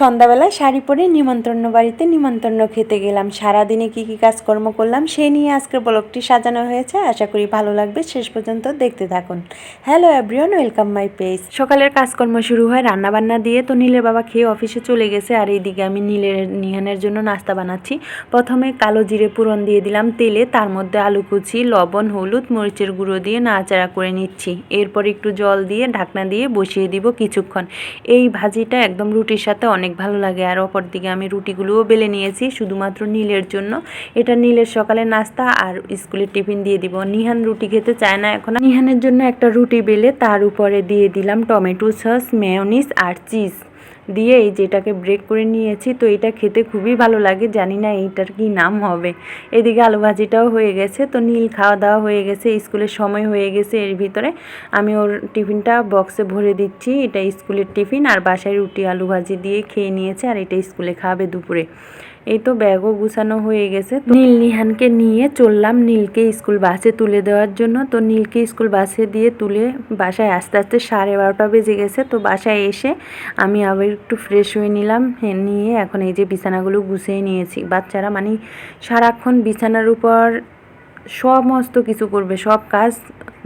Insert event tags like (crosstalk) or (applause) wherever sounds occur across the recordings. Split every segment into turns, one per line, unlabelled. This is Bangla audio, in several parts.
সন্ধ্যাবেলায় শাড়ি পরে নিমন্ত্রণ বাড়িতে নিমন্ত্রণ খেতে গেলাম। সারাদিনে কি কি কাজকর্ম করলাম সেই নিয়ে আজকের ব্লগটি সাজানো হয়েছে। আশা করি ভালো লাগবে। শেষ পর্যন্ত দেখতে থাকুন। Hello everyone, welcome my page. সকালের কাজকর্ম শুরু হয় রান্না বান্না দিয়ে। তো নীলের বাবা খেয়ে অফিসে চলে গেছে আর এইদিকে আমি নীলের নিহানের জন্য নাস্তা বানাচ্ছি। প্রথমে কালো জিরে পুরন দিয়ে দিলাম তেলে। তার মধ্যে আলু কুচি, লবণ, হলুদ, মরিচের গুঁড়ো দিয়ে নাড়াচাড়া করে নিচ্ছি। এরপর একটু জল দিয়ে ঢাকনা দিয়ে বসিয়ে দিব কিছুক্ষণ। এই ভাজিটা একদম রুটির সাথে অনেক ভালো লাগে। আর অপর দিকে আমি রুটিগুলোও বেলে নিয়েছি শুধুমাত্র নীলের জন্য। এটা নীলের সকালে নাস্তা আর স্কুলের টিফিন দিয়ে দিব। নিহান রুটি খেতে চায় না এখন। নিহানের জন্য একটা রুটি বেলে তার উপরে দিয়ে দিলাম টমেটো সস মেয়নিস আর চিজ দিয়ে এই যেটাকে ব্রেক করে নিয়েছি, তো এটা খেতে খুবই ভালো লাগে, জানি না এইটার কি নাম হবে। এদিকে আলু ভাজিটাও হয়ে গেছে, তো নীল খাওয়া দাওয়া হয়ে গেছে, স্কুলের সময় হয়ে গেছে এর ভিতরে। আমি ওর টিফিনটা বক্সে ভরে দিচ্ছি, এটা স্কুলের টিফিন, আর বাসায় রুটি, আলু ভাজি দিয়ে খেয়ে নিয়েছে, আর এটা স্কুলে খাবে দুপুরে। এই তো ব্যাগও গুছানো হয়ে গেছে। নীল নিহানকে নিয়ে চললাম নীলকে স্কুল বাসে তুলে দেওয়ার জন্য। তো নীলকে স্কুল বাসে দিয়ে তুলে বাসায় আস্তে আস্তে সাড়ে বারোটা বেজে গেছে। তো বাসায় এসে আমি আবার একটু ফ্রেশ হয়ে নিলাম। নিয়ে এখন এই যে বিছানাগুলো গুছিয়ে নিয়েছি। বাচ্চারা মানে সারাক্ষণ বিছানার উপর সমস্ত কিছু করবে, সব কাজ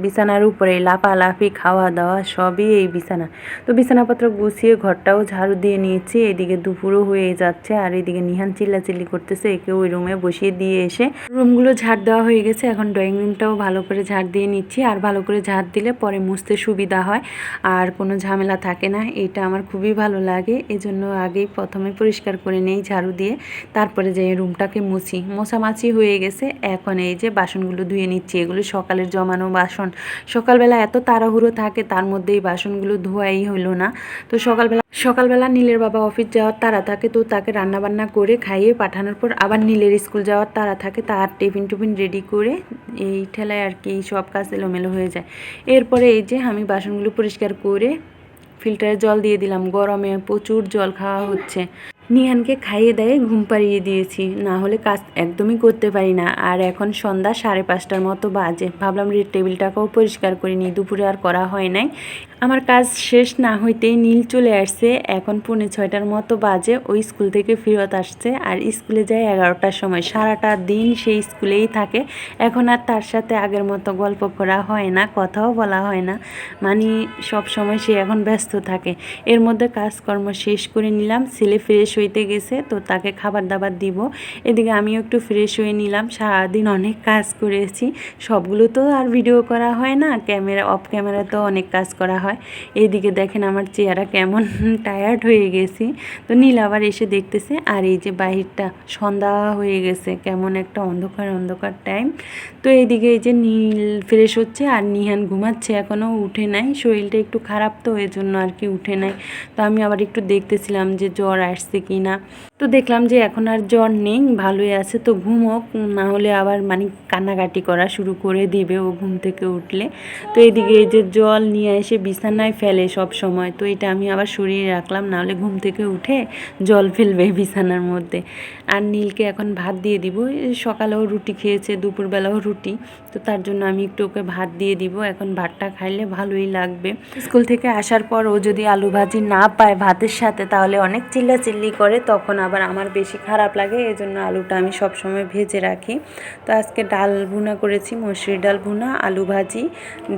বিছানার উপরে লাফালাফি খাওয়া দাওয়া সবই এই বিছানা। তো বিছানাপত্র গুছিয়ে ঘরটাও ঝাড়ু দিয়ে নিয়েছি। এদিকে দুপুরও হয়ে যাচ্ছে আর এদিকে নিহান চিল্লাচিল্লি করতেছে, একে ওই রুমে বসিয়ে দিয়ে এসে রুমগুলো ঝাড় দেওয়া হয়ে গেছে। এখন ড্রয়িং রুমটাও ভালো করে ঝাড় দিয়ে নিচ্ছি। আর ভালো করে ঝাড় দিলে পরে মুছতে সুবিধা হয়। আর কোনো ঝামেলা থাকে না। এটা আমার খুবই ভালো লাগে। এজন্য আগেই প্রথমে পরিষ্কার করে নেই ঝাড়ু দিয়ে। তারপরে যে রুমটাকে মুছি। মোছামাছি হয়ে গেছে। এখন এই যে বাসনগুলো ধুয়ে নিচ্ছি। এগুলো সকালের জমানো বাসন। সকালবেলা এত তাড়াহুড়ো থাকে, তার মধ্যে এই বাসনগুলো ধোয়াই হলো না। তো সকালবেলা সকালবেলা নীলের বাবা অফিস যাওয়ার তারা থাকে, তো তাকে রান্নাবান্না করে খাইয়ে পাঠানোর পর আবার নীলের স্কুল যাওয়ার তারা থাকে, তার টিফিন টিফিন রেডি করে এই ঠেলায় আর কি সব কাজ এলোমেলো হয়ে যায়। এরপরে এই যে আমি বাসনগুলো পরিষ্কার করে ফিল্টারে জল দিয়ে দিলাম, গরমে প্রচুর জল খাওয়া হচ্ছে। নিহানকে খাইয়ে দেয়, ঘুম পাড়িয়ে দিয়েছি। না হলে কাজ একদমই করতে পারি না। আর এখন সন্ধ্যা সাড়ে পাঁচটার মতো বাজে। ভাবলাম রেড টেবিলটাকেও পরিষ্কার করিনি দুপুরে আর করা হয় নাই। আমার কাজ শেষ না হইতেই নীল চলে আসছে। এখন পৌনে ছয়টার মতো বাজে। ওই স্কুল থেকে ফেরত আসছে। আর স্কুলে যায় এগারোটার সময়। সারাটা দিন সেই স্কুলেই থাকে। এখন আর তার সাথে আগের মতো গল্প করা হয় না, কথাও বলা হয় না। মানে সব সময় সে এখন ব্যস্ত থাকে। এর মধ্যে কাজকর্ম শেষ করে নিলাম। ছেলে ফ্রেশ হইতে গেছে, তো তাকে খাবার দাবার দিব। এদিকে আমিও একটু ফ্রেশ হয়ে নিলাম। সারাদিন অনেক কাজ করেছি। সবগুলো তো আর ভিডিও করা হয় না ক্যামেরা অফ ক্যামেরা তো অনেক কাজ করা হয়। এইদিকে দেখেন আমার চেহারা কেমন (laughs) টায়ার্ড হয়ে গেছি। তো নীল আবার এসে দেখতেছে, আর এই যে বাহিরটা সন্ধ্যা হয়ে গেছে, কেমন একটা অন্ধকার অন্ধকার টাইম তো এইদিকে এই যে নীল ফ্রেশ হচ্ছে, আর নিহান ঘুমাচ্ছে এখনও উঠে নাই। শরীরটা একটু খারাপ তো এর জন্য আর কি উঠে নাই। তো আমি আবার একটু দেখতেছিলাম যে জ্বর আসছে কি না তো দেখলাম যে এখন আর জ্বর নেই, ভালোই আছে, তো ঘুমোক, না হলে আবার মানে কান্নাকাটি করা শুরু করে দিবে ও ঘুম থেকে উঠলে। তো এদিকে এই যে জল নিয়ে এসে বিছানায় ফেলে সব সময়, তো এটা আমি আবার সরিয়ে রাখলাম নাহলে ঘুম থেকে উঠে জল ফেলবে বিছানার মধ্যে। আর নীলকে এখন ভাত দিয়ে দিব সকালেও রুটি খেয়েছে, দুপুরবেলাও রুটি, তো তার জন্য আমি একটু ওকে ভাত দিয়ে দিব, এখন ভাতটা খাইলে ভালোই লাগবে। স্কুল থেকে আসার পর ও যদি আলু ভাজি না পায় ভাতের সাথে, তাহলে অনেক চিল্লাচিল্লি করে, তখন আবার আমার বেশি খারাপ লাগে এই জন্য আলুটা আমি সবসময় ভেজে রাখি। তো আজকে ডাল ভুনা করেছি, মসুর ডাল ভুনা, আলু ভাজি,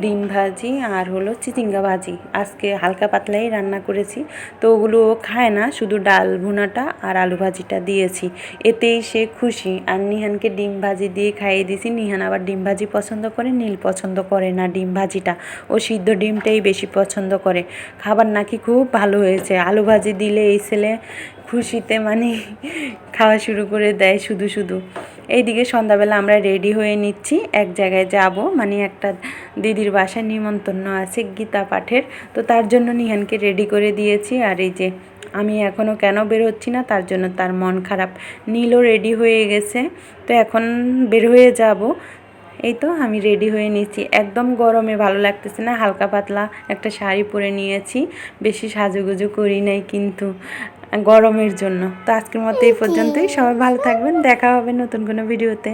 ডিম ভাজি আর হলো চিচিঙ্গা ভাজি। আজকে হালকা পাতলাই রান্না করেছি, তো ওগুলো খায় না, শুধু ডাল ভুনাটা আর আলু ভাজিটা দিয়েছি। এতেই সে খুশি। আর নিহানকে ডিম ভাজি দিয়ে খাইয়ে দিয়েছি। নিহান আবার ডিম ভাজি পছন্দ করে, নীল পছন্দ করে না ডিম ভাজিটা। ও সিদ্ধ ডিমটাই বেশি পছন্দ করে। খাবার নাকি খুব ভালো হয়েছে। আলু ভাজি দিলে এই ছেলে খুশিতে মানে খাওয়া শুরু করে দেয় শুধু শুধু। এইদিকে সন্ধ্যাবেলা আমরা রেডি হয়ে নিচ্ছি, এক জায়গায় যাব। মানে একটা দিদির বাসায় নিমন্ত্রণ আছে গীতা পাঠের। তো তার জন্য নিহানকে রেডি করে দিয়েছি। আর এই যে আমি এখনও কেন বের হচ্ছি না, তার জন্য তার মন খারাপ নীলও রেডি হয়ে গেছে। তো এখন বের হয়ে যাব। এই তো আমি রেডি হয়ে নিয়েছি একদম গরমে ভালো লাগতেছে না, হালকা পাতলা একটা শাড়ি পরে নিয়েছি। বেশি সাজুগুজু করি নাই কিন্তু। গরমের জন্য। তো আজকের মতো এই পর্যন্তই। সবাই ভালো থাকবেন। দেখা হবে নতুন কোনো ভিডিওতে।